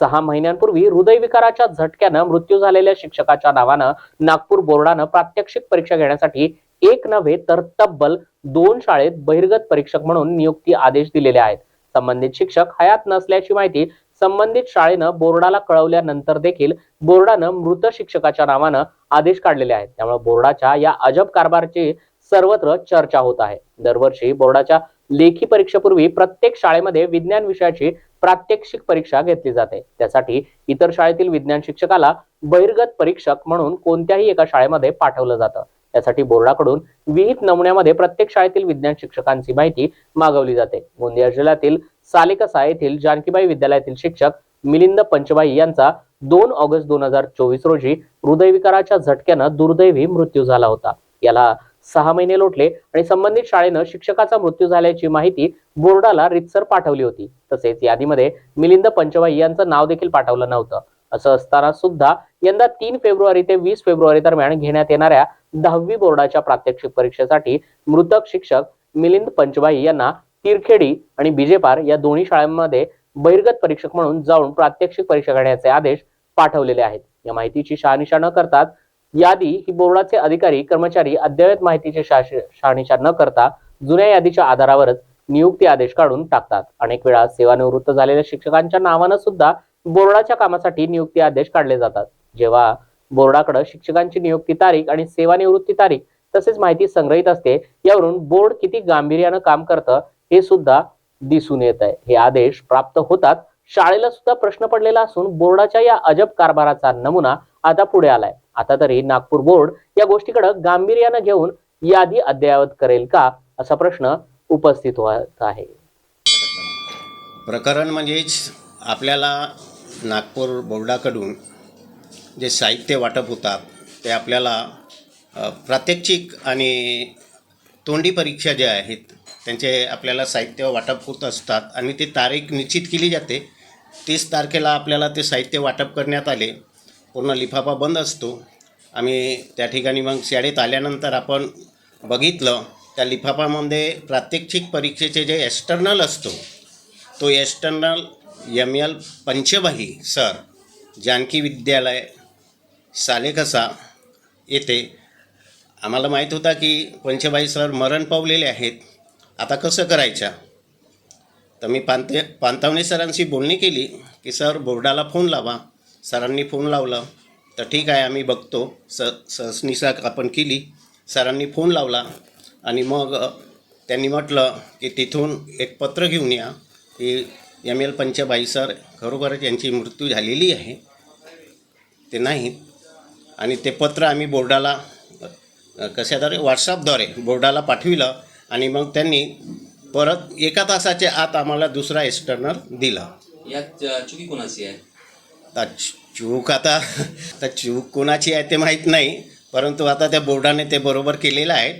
सहा महिन्यांपूर्वी हृदयविकाराच्या झटक्यानं मृत्यू झालेल्या शिक्षकाच्या नावानं नागपूर बोर्डानं प्रात्यक्षिक परीक्षा घेण्यासाठी एक नव्हे तर तब्बल दोन शाळेत बहिर्गत परीक्षक म्हणून नियुक्ती आदेश दिलेले आहेत. संबंधित शिक्षक हयात नसल्याची माहिती संबंधित शाळेनं बोर्डाला कळवल्यानंतर देखील बोर्डानं मृत शिक्षकाच्या नावानं आदेश काढलेले आहेत. त्यामुळे बोर्डाच्या या अजब कारभारची सर्वत्र चर्चा होत आहे. दरवर्षी बोर्डाच्या लेखी परीक्षेपूर्वी प्रत्येक शाळेमध्ये विज्ञान विषयाची प्रात्यक्षिक परीक्षा घेतली जाते. त्यासाठी इतर शाळेतील विज्ञान शिक्षकाला बहिर्गत परीक्षक म्हणून कोणत्याही एका शाळेमध्ये पाठवलं जातं. त्यासाठी बोर्डाकडून विहित नमुन्यामध्ये प्रत्येक शाळेतील विज्ञान शिक्षकांची माहिती मागवली जाते. गोंदिया जिल्ह्यातील सालेकसा येथील जानकीबाई विद्यालयातील शिक्षक मिलिंद पंचबाई यांचा दोन ऑगस्ट दोन हजार चोवीस रोजी हृदयविकाराच्या झटक्यानं दुर्दैवी मृत्यू झाला होता. याला सहा महिने लोटले आणि संबंधित शाळेनं शिक्षकाचा मृत्यू झाल्याची माहिती बोर्डाला रितसर पाठवली होती. तसेच यादीमध्ये मिलिंद पंचबाई यांचं नाव देखील पाठवलं नव्हतं. असं असताना सुद्धा यंदा तीन फेब्रुवारी ते वीस फेब्रुवारी दरम्यान घेण्यात येणाऱ्या दहावी बोर्डाच्या प्रात्यक्षिक परीक्षेसाठी मृतक शिक्षक मिलिंद पंचबाई यांना तिरखेडी आणि बिजेपार या दोन्ही शाळांमध्ये बहिर्गत परीक्षक म्हणून जाऊन प्रात्यक्षिक परीक्षा घेण्याचे आदेश पाठवलेले आहेत. या माहितीची शहानिशा न करतात यादी ही बोर्डाचे अधिकारी कर्मचारी अद्ययावत माहितीची शहा- शहानिशा न करता जुन्या यादीच्या आधारावरच नियुक्ती आदेश काढून टाकतात. अनेक वेळा सेवानिवृत्त झालेल्या शिक्षकांच्या नावानं सुद्धा बोर्डाच्या कामासाठी नियुक्ती आदेश काढले जातात. जेव्हा बोर्डाकडे शिक्षकांची नियुक्ती तारीख आणि सेवानिवृत्ती तारीख तसेच माहिती संग्रहित असते यावरून बोर्ड किती गांभीर्यानं काम करतं हे सुद्धा दिसून येत आहे. हे आदेश प्राप्त होतात शाळेला सुद्धा प्रश्न पडलेला असून बोर्डाच्या या अजब कारभाराचा नमुना आता पुढे आलाय. आता तरी नागपूर बोर्ड या गोष्टीकडे गांभीर्यानं घेऊन यादी अद्ययावत करेल का असा प्रश्न उपस्थित होत आहे. प्रकरण म्हणजेच आपल्याला नागपूर बोर्डाकडून जे साहित्य वाटप होतात ते आपल्याला प्रात्यक्षिक आणि तोंडी परीक्षा ज्या आहेत त्यांचे आपल्याला साहित्य वाटप होत असतात आणि ती तारीख निश्चित केली जाते. तीस तारखेला आपल्याला ते साहित्य वाटप करण्यात आले. पूर्ण लिफाफा बंद असतो. आम्ही त्या ठिकाणी मग शाळेत आल्यानंतर आपण बघितलं त्या लिफाफामध्ये प्रात्यक्षिक परीक्षेचे जे एक्स्टर्नल असतो तो external M L Panchbahi sir Janaki Vidyalaya Salekasa येथे आम्हाला माहीत होता की पंचबाई सर मरण पावलेले आहेत. आता कसं करायचं? तर मी पांते पांतावणे सरांशी बोलणी केली की सर बोर्डाला फोन लावा. सरांनी फोन लावला. तर ठीक आहे आम्ही बघतो. स सहसनिसा आपण केली. सरांनी फोन लावला आणि मग त्यांनी म्हटलं की तिथून एक पत्र घेऊन या. की एम एल पंचबाई सर खरोखरच यांची मृत्यू झालेली आहे. ते नाहीत. आणि ते पत्र आम्ही बोर्डाला कशाद्वारे? व्हॉट्सअपद्वारे बोर्डाला पाठविलं. आणि मग त्यांनी परत एका तासाच्या आत आम्हाला दुसरा एक्सटर्नल दिला. यात चुकी कोणाची आहे? आता चूक आता आता चूक कोणाची आहे ते माहीत नाही परंतु आता त्या बोर्डाने ते बरोबर केलेलं आहे.